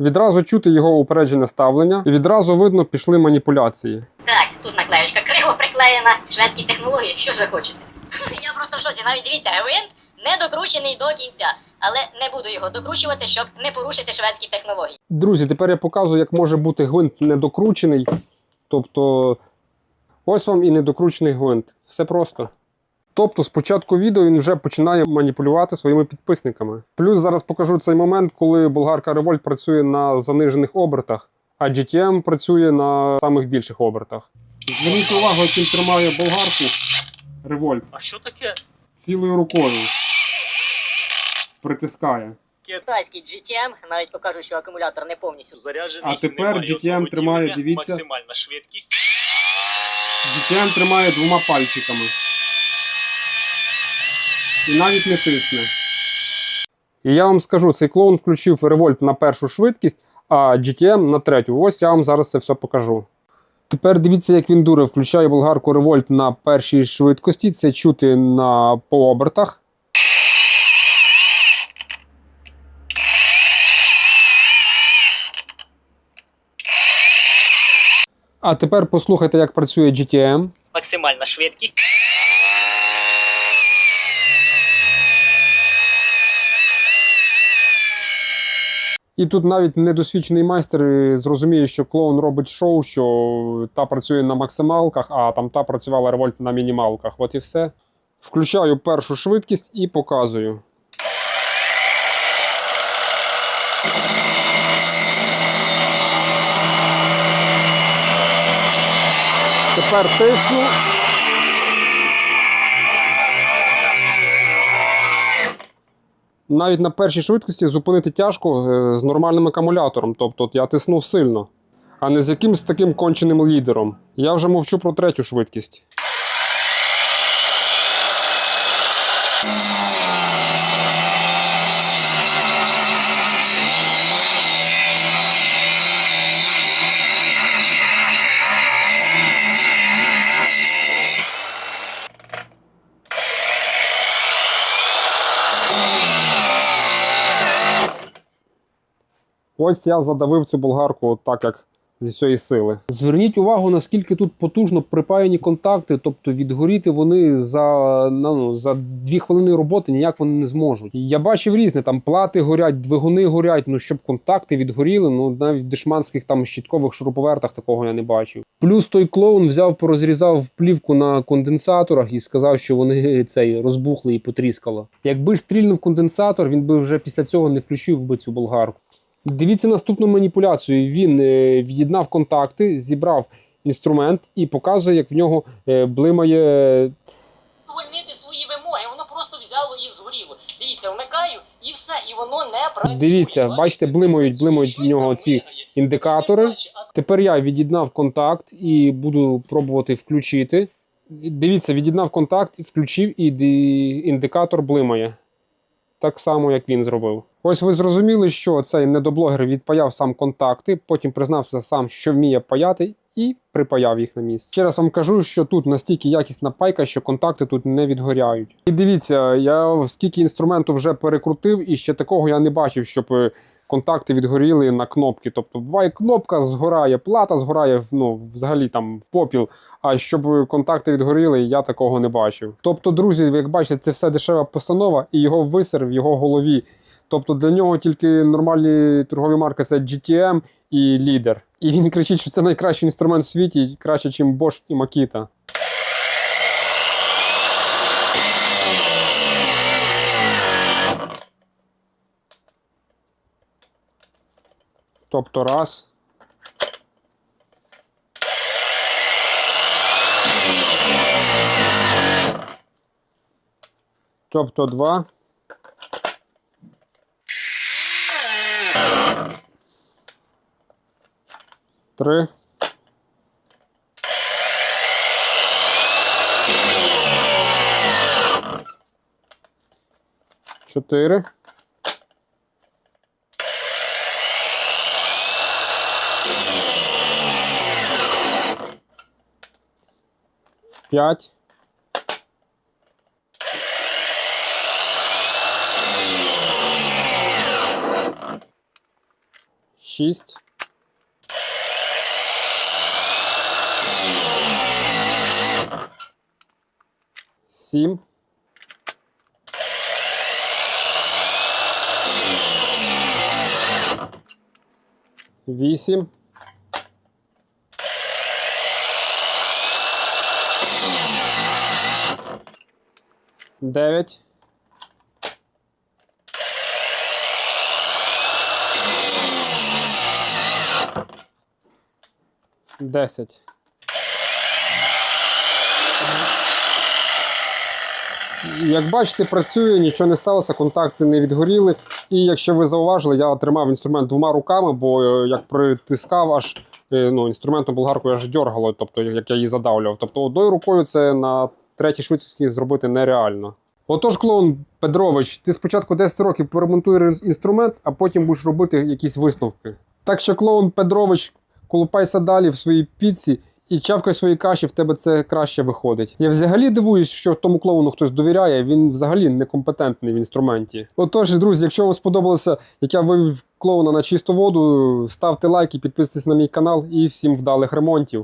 Відразу чути його упереджене ставлення, і відразу видно пішли маніпуляції. Так, тут наклеєчка криво приклеєна, шведські технології, що ж ви хочете? Я просто в шоці, навіть дивіться, гвинт не докручений до кінця, але не буду його докручувати, щоб не порушити шведські технології. Друзі, тепер я показую, як може бути гвинт недокручений. Тобто, ось вам і недокручений гвинт. Все просто. Тобто, з початку відео він вже починає маніпулювати своїми підписниками. Плюс зараз покажу цей момент, коли болгарка Revolt працює на занижених обертах, а GTM працює на самих більших обертах. Зверніть увагу, як він тримає болгарку Revolt А що таке? цілою рукою. Притискає. Китайський GTM навіть покажу, що акумулятор не повністю. Заряджений А тепер GTM тримає, дивіться. Максимальна швидкість. GTM тримає двома пальчиками. І навіть не тисне. І я вам скажу, цей клоун включив револьт на першу швидкість, а GTM на третю. Ось я вам зараз це все покажу. Тепер дивіться, як він дуре. Включає болгарку револьт на першій швидкості. Це чути на по обертах. А тепер послухайте, як працює GTM. Максимальна швидкість. І тут навіть недосвідчений майстер е, зрозуміє, що клоун робить шоу, що та працює на максималках, а там та працювала револьт на мінімалках. От і все. Включаю першу швидкість і показую. Тепер тисну. Навіть на першій швидкості зупинити тяжко е, з нормальним акумулятором. Тобто я тиснув сильно, а не з якимсь таким конченим лідером. Я вже мовчу про третю швидкість. Ось я задавив цю болгарку от так, як зі всієї сили. Зверніть увагу, наскільки тут потужно припаяні контакти, тобто відгоріти вони за, ну, за дві хвилини роботи ніяк вони не зможуть. Я бачив різне, там плати горять, двигуни горять. Ну щоб контакти відгоріли, ну навіть в дешманських там щіткових шуруповертах такого я не бачив. Плюс той клоун взяв, порозрізав плівку на конденсаторах і сказав, що вони цей розбухли і потріскало. Якби стрільнув конденсатор, він би вже після цього не включив би цю болгарку. Дивіться наступну маніпуляцію. Він е, від'єднав контакти, зібрав інструмент і показує, як в нього е, блимає. Увольнити свої вимоги, воно просто взяло і згоріло. Дивіться, вмикаю і все, і воно не працює. Дивіться, бачите, блимають, блимають в нього ці індикатори. Тепер я від'єднав контакт і буду пробувати включити. Дивіться, від'єднав контакт, включив і індикатор блимає. Так само, як він зробив. Ось ви зрозуміли, що цей недоблогер відпаяв сам контакти, потім признався сам, що вміє паяти, і припаяв їх на місце. Ще раз вам кажу, що тут настільки якісна пайка, що контакти тут не відгоряють. І дивіться, я скільки інструменту вже перекрутив, і ще такого я не бачив, щоб е, контакти відгоріли на кнопки. Тобто буває кнопка згорає, плата згорає ну, взагалі там в попіл. А щоб контакти відгоріли, я такого не бачив. Тобто, друзі, як бачите, це все дешева постанова, і його висер в його голові. Тобто для нього тільки нормальні торгові марки це GTM і лідер. І він кричить, що це найкращий інструмент в світі, краще, ніж Bosch і Makita. Тобто раз. Тобто два. Три. Чотири. П'ять. 6. Сім. Вісім. Дев'ять. Десять. Як бачите, працює, нічого не сталося, контакти не відгоріли. І якщо ви зауважили, я тримав інструмент двома руками, бо е, як притискав, аж е, ну, інструментом болгаркою аж дьоргало, тобто як я її задавлював. Тобто одною рукою це на третій швидкості зробити нереально. Отож, клоун Петрович, ти спочатку 10 років поремонтуй ре- інструмент, а потім будеш робити якісь висновки. Так що, клоун Петрович, колупайся далі в своїй піці і чавкай свої каші, в тебе це краще виходить. Я взагалі дивуюсь, що тому клоуну хтось довіряє, він взагалі некомпетентний в інструменті. Отож, друзі, якщо вам сподобалося, як я вивів клоуна на чисту воду, ставте лайки, підписуйтесь на мій канал і всім вдалих ремонтів.